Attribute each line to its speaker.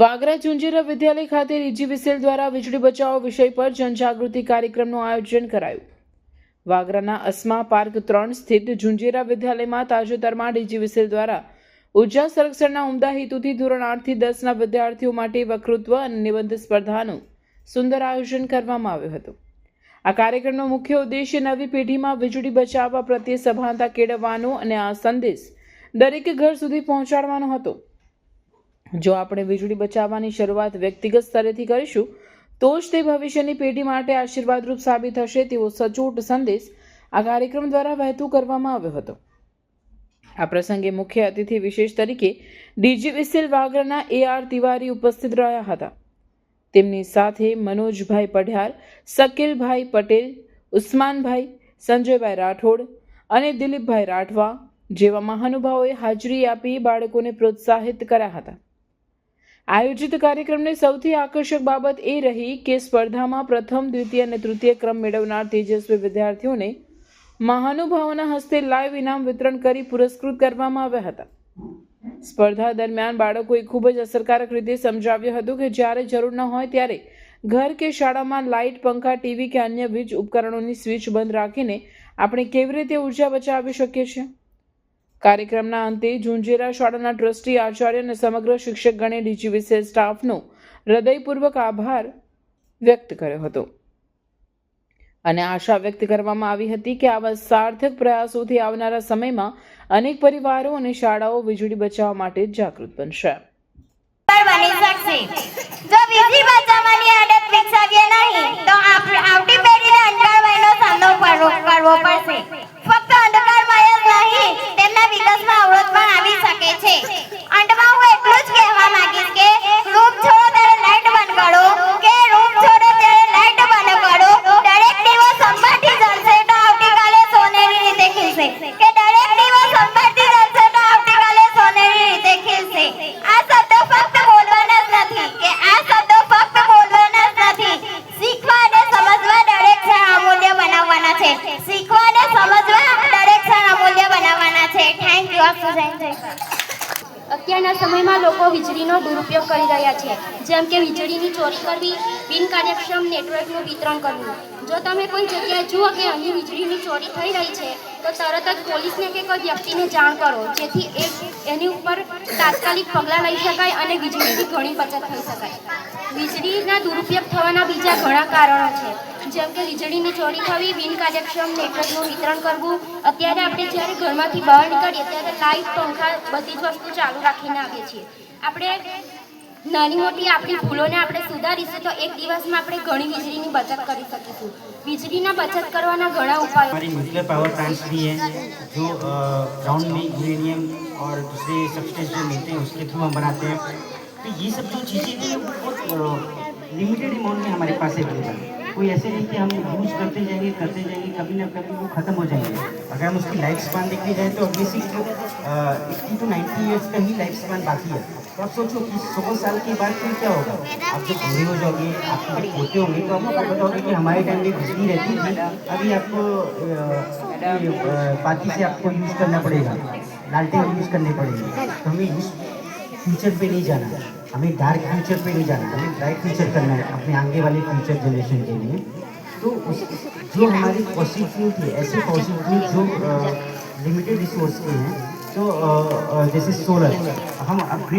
Speaker 1: વાગરા ઝુંઝેરા વિદ્યાલય ખાતે રીજીવીસીએલ દ્વારા વીજળી બચાવો વિષય પર જનજાગૃતિ કાર્યક્રમનું આયોજન કરાયું. વાગરાના અસ્મા પાર્ક ત્રણ સ્થિત ઝુંઝેરા વિદ્યાલયમાં તાજેતરમાં ડીજીવીસીએલ દ્વારા ઊર્જા સંરક્ષણના ઉમદા હેતુથી ધોરણ આઠથી દસના વિદ્યાર્થીઓ માટે વક્તૃત્વ અને નિબંધ સ્પર્ધાનું સુંદર આયોજન કરવામાં આવ્યું હતું. આ કાર્યક્રમનો મુખ્ય ઉદ્દેશ્ય નવી પેઢીમાં વીજળી બચાવવા પ્રત્યે સભાનતા કેળવવાનો અને આ સંદેશ દરેક ઘર સુધી પહોંચાડવાનો હતો. જો આપણે વીજળી બચાવવાની શરૂઆત વ્યક્તિગત સ્તરેથી કરીશું, તો જ તે ભવિષ્યની પેઢી માટે આશીર્વાદરૂપ સાબિત થશે તેવો સચોટ સંદેશ આ કાર્યક્રમ દ્વારા વહેતું કરવામાં આવ્યો હતો. આ પ્રસંગે મુખ્ય અતિથિ વિશેષ તરીકે ડીજી વિસેલ વાગરાના એ આર તિવારી ઉપસ્થિત રહ્યા હતા. તેમની સાથે મનોજભાઈ પઢિયાર શકીલભાઈ પટેલ, ઉસ્માનભાઈ, સંજયભાઈ રાઠોડ અને દિલીપભાઈ રાઠવા જેવા મહાનુભાવોએ હાજરી આપી બાળકોને પ્રોત્સાહિત કર્યા હતા. આયોજિત કાર્યક્રમની સૌથી આકર્ષક બાબત એ રહી કે સ્પર્ધામાં પ્રથમ, દ્વિતીય અને તૃતીય ક્રમ મેળવનાર તેજસ્વી વિદ્યાર્થીઓને મહાનુભાવોના હસ્તે લાઈવ ઇનામ વિતરણ કરી પુરસ્કૃત કરવામાં આવ્યા હતા. સ્પર્ધા દરમિયાન બાળકોએ ખૂબ જ અસરકારક રીતે સમજાવ્યું હતું કે જ્યારે જરૂર ન હોય ત્યારે ઘર કે શાળામાં લાઇટ પંખા, ટીવી કે અન્ય વીજ ઉપકરણોની સ્વિચ બંધ રાખીને આપણે કેવી રીતે ઊર્જા બચાવી શકીએ છીએ? કાર્યક્રમના અંતે ઝુંઝેરા શાળાના ટ્રસ્ટી આચાર્ય અને સમગ્ર શિક્ષકગણે ડીજીવીસીએલ સ્ટાફનો હૃદયપૂર્વક આભાર વ્યક્ત કર્યો હતો. અને આશા વ્યક્ત કરવામાં આવી હતી કે આવા સાર્થક પ્રયાસોથી આવનારા સમયમાં અનેક પરિવારો અને શાળાઓ વીજળી બચાવવા માટે જાગૃત બનશે.
Speaker 2: અત્યારના સમયમાં લોકો વીજળીનો દુરુપયોગ કરી રહ્યા છે. જેમ કે વીજળીની ચોરી કરવી બિનકાર્યક્ષમ નેટવર્કનું વિતરણ કરવું. જો તમે કોઈ જગ્યાએ જુઓ કે અહીં વીજળીની ચોરી થઈ રહી છે, તો તરત જ પોલીસને કે કોઈ વ્યક્તિને જાણ કરો, જેથી એ એની ઉપર તાત્કાલિક પગલાં લઈ શકાય અને વીજળીની ઘણી બચત થઈ શકાય. વીજળીના દુરુપયોગ થવાના બીજા ઘણા કારણો છે. જેમ કે વીજળીની ચોરી થવી બિનકાર્યક્ષમ નેટવર્કનું વિતરણ કરવું. અત્યારે આપણે જ્યારે ઘરમાંથી બહાર નીકળીએ, ત્યારે લાઇટ પંખા બધી જ વસ્તુ ચાલુ રાખીને આવીએ છીએ. આપણે નાની મોટી આપણી ભૂલોને આપણે સુધારીશું તો એક દિવસમાં આપણે ઘણી વીજળીની બચત કરી શકીશું વીજળીના બચત કરવાના ઘણા ઉપાયો
Speaker 3: हमारे न्यूक्लियर पावर प्लांट्स भी हैं जो ग्राउंड में यूरेनियम और दूसरे सब्सटेंस जो मिलते हैं उसके थ्रू हम बनाते हैं तो ये सब जो चीज़ें हैं वो बहुत लिमिटेड अमाउंट में हमारे पास अवेलेबल है कोई ऐसे नहीं कि हम यूज़ करते जाएंगे करते जाएंगे कभी ना कभी वो ख़त्म हो जाएंगे अगर हम उसकी लाइफ स्पान देखने जाए तो ऑब्वियसली जो एट्टी टू नाइन्टी ईयर्स का ही लाइफ स्पान बाकी है आप सोचो कि सौ साल की बात फिर क्या होगा? आप जब बूढ़े हो जाओगे, आप जब पोते होंगे तो आपको पता होगा कि हमारे टाइम में बिजली रहती थी। अभी आपको बाकी से आपको यूज़ करना पड़ेगा। लालटेन यूज़ करने पड़ेंगे। तो हमें यूज़ फ्यूचर पे नहीं जाना। हमें डार्क फ्यूचर पे नहीं जाना। हमें ब्राइट फ्यूचर करना है, अपने आगे वाले फ्यूचर जनरेशन के लिए। तो उस, जो हमारी फ्यूल थे ऐसे फॉसिल फ्यूल जो लिमिटेड रिसोर्स के हैं तो जैसे सोलर हम अपग्रेड